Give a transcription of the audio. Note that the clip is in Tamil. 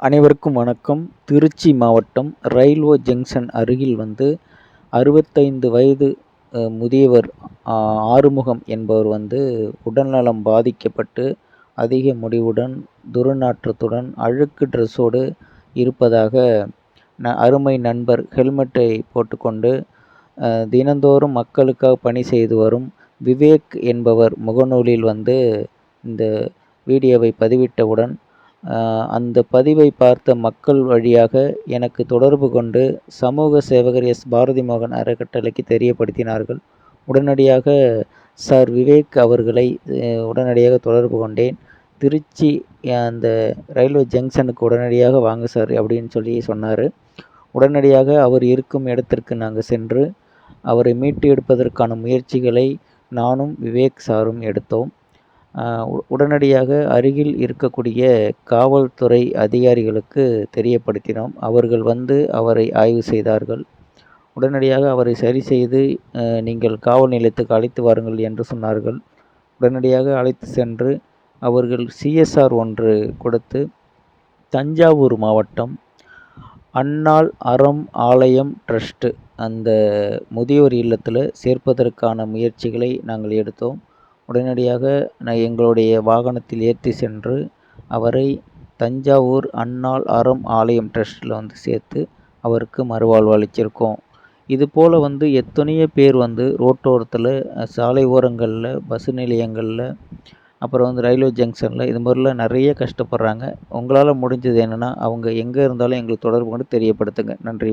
அனைவருக்கும் வணக்கம். திருச்சி மாவட்டம் ரயில்வே ஜங்ஷன் அருகில் வந்து அறுபத்தைந்து வயது முதியவர் ஆறுமுகம் என்பவர் வந்து உடல்நலம் பாதிக்கப்பட்டு அதிக முடிவுடன் துர்நாற்றத்துடன் அழுக்கு ட்ரெஸ்ஸோடு இருப்பதாக ந அருமை நண்பர் ஹெல்மெட்டை போட்டுக்கொண்டு தினந்தோறும் மக்களுக்காக பணி செய்து வரும் விவேக் என்பவர் முகநூலில் வந்து இந்த வீடியோவை பதிவிட்டவுடன் அந்த பதிவை பார்த்த மக்கள் வழியாக எனக்கு தொடர்பு கொண்டு சமூக சேவகர் எஸ். பாரதி மோகன் அறக்கட்டளைக்கு தெரியப்படுத்தினார்கள். உடனடியாக சார் விவேக் அவர்களை உடனடியாக தொடர்பு கொண்டேன். திருச்சி அந்த ரயில்வே ஜங்ஷனுக்கு உடனடியாக வாங்க சார் அப்படின்னு சொல்லி சொன்னார். உடனடியாக அவர் இருக்கும் இடத்திற்கு நாங்கள் சென்று அவரை மீட்டு எடுப்பதற்கான முயற்சிகளை நானும் விவேக் சாரும் எடுத்தோம். உடனடியாக அருகில் இருக்கக்கூடிய காவல்துறை அதிகாரிகளுக்கு தெரியப்படுத்தினோம். அவர்கள் வந்து அவரை ஆய்வு செய்தார்கள். உடனடியாக அவரை சரி செய்து நீங்கள் காவல் நிலையத்துக்கு அழைத்து வாருங்கள் என்று சொன்னார்கள். உடனடியாக அழைத்து சென்று அவர்கள் சிஎஸ்ஆர் ஒன்று கொடுத்து தஞ்சாவூர் மாவட்டம் அன்னாள் அறம் ஆலயம் ட்ரஸ்ட்டு அந்த முதியோர் இல்லத்தில் சேர்ப்பதற்கான முயற்சிகளை நாங்கள் எடுத்தோம். உடனடியாக நான் எங்களுடைய வாகனத்தில் ஏற்றி சென்று அவரை தஞ்சாவூர் அன்னாள் அறம் ஆலயம் ட்ரஸ்ட்டில் வந்து சேர்த்து அவருக்கு மறுவாழ்வு அளிச்சிருக்கோம். இது போல் வந்து எத்தனையோ பேர் வந்து ரோட்டோரத்தில் சாலை ஓரங்களில் பஸ் நிலையங்களில் அப்புறம் வந்து ரயில்வே ஜங்ஷனில் இது மாதிரிலாம் நிறைய கஷ்டப்படுறாங்க. உங்களால் முடிஞ்சது என்னென்னா அவங்க எங்கே இருந்தாலும் எங்களுக்கு தொடர்பு கொண்டு தெரியப்படுத்துங்க. நன்றி